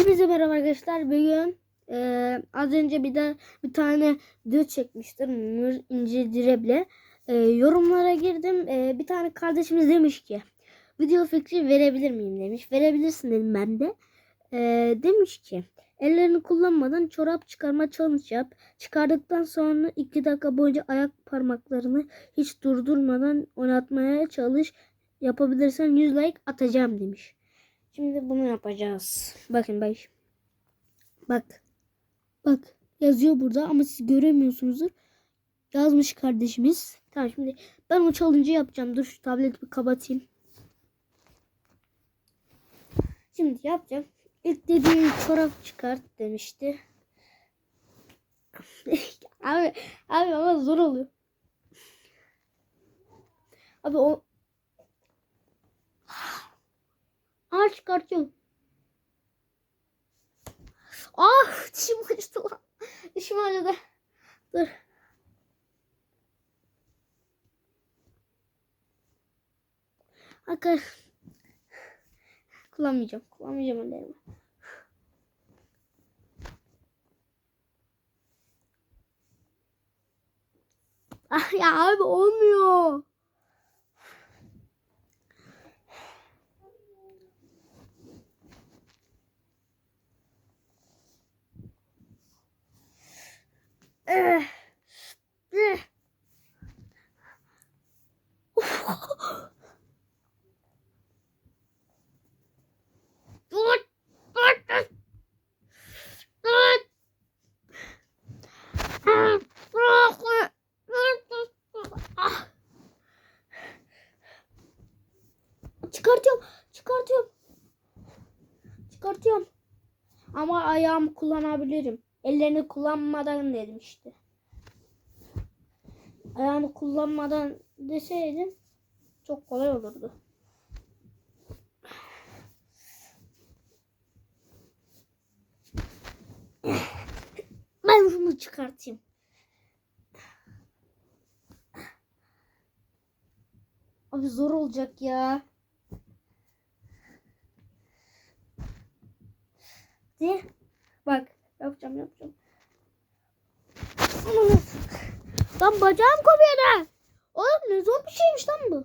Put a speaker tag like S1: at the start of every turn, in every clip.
S1: Hepinize merhaba arkadaşlar. Bugün eee, az önce bir de bir tane video çekmiştim. Nur İnce Direb'le. Eee, yorumlara girdim. Eee, bir tane kardeşimiz demiş ki video fikri verebilir miyim demiş. Verebilirsin dedim ben de. Eee, demiş ki ellerini kullanmadan çorap çıkarma challenge yap. Çıkardıktan sonra 2 dakika boyunca ayak parmaklarını hiç durdurmadan oynatmaya çalış. Yapabilirsen 100 like atacağım demiş. Şimdi bunu yapacağız. Bakın bak. Bak. Bak. Yazıyor burada ama siz göremiyorsunuzdur. Yazmış kardeşimiz. Tamam şimdi ben o challenge'ı yapacağım. Dur şu tableti bir kapatayım. Şimdi yapacağım. İlk dediğim çorap çıkart demişti. abi, abi ama zor oluyor. Abi o Aa çıkartıyorum. Ah dişim acıdı lan. Dişim acıdı. Dur. Hakikaten kullanmayacağım. Kullanmayacağım ellerimi. Ah ya abi olmuyor. Eh. Eh. Dur. Dur. Dur. Dur. Ah. Çıkartıyorum. Çıkartıyorum. Çıkartıyorum. Ama ayağımı kullanabilirim. Ellerini kullanmadan dedim işte. Ayağını kullanmadan deseydim çok kolay olurdu. Ben şunu çıkartayım. Abi zor olacak ya. Hadi. Bak yapacağım yapacağım. Aman. Lan bacağım kopuyor da. Oğlum ne zor bir şeymiş lan bu.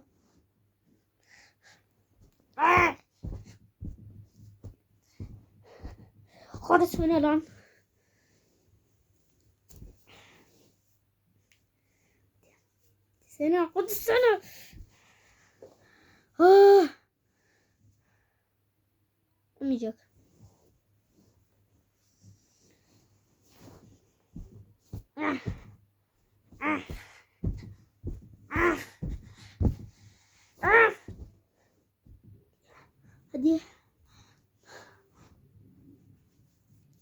S1: Hadi söyle lan. Seni hadi seni. Ah. Olmayacak. Ah. Ah. Ah. Ah. Hadi.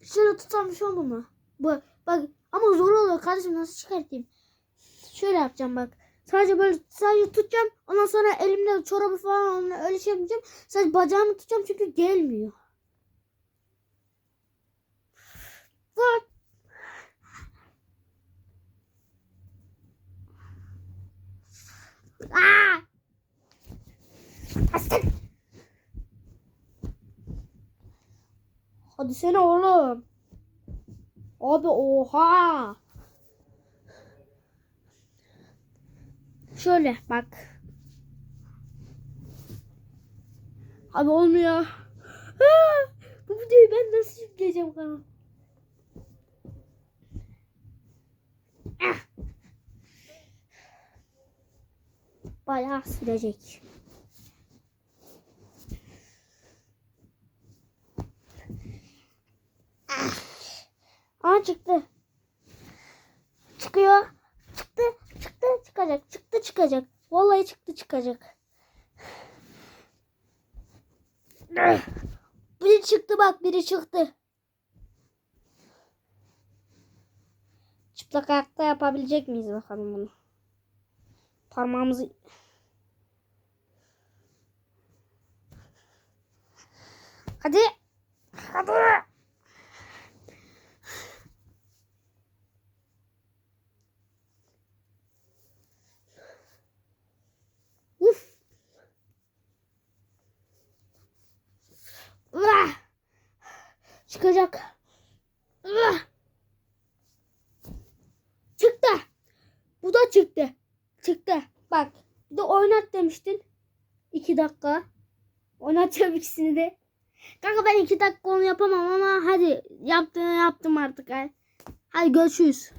S1: Şöyle tutsam bir şey olur mu? Bu, bak ama zor oluyor kardeşim nasıl çıkartayım? Şöyle yapacağım bak. Sadece böyle sadece tutacağım. Ondan sonra elimle çorabı falan öyle şey yapacağım. Sadece bacağımı tutacağım çünkü gelmiyor. Bak. Aa! Hadi sene oğlum. Abi oha. Şöyle bak. Abi olmuyor. Aa, bu videoyu ben nasıl yükleyeceğim kanal? Ah. Bayağı sürecek. Ah. Aa çıktı. Çıkıyor. Çıktı. Çıktı çıkacak. Çıktı çıkacak. Vallahi çıktı çıkacak. Biri çıktı bak biri çıktı. Çıplak ayakta yapabilecek miyiz bakalım bunu. Parmağımızı Hadi. Hadi. Uf. Çıkacak. Ah! Çıktı. Bu da çıktı. Çıktı. Bak. Bir de oynat demiştin. İki dakika. Oynatacağım ikisini de. Kanka ben iki dakika onu yapamam ama hadi yaptığını yaptım artık. Hadi görüşürüz.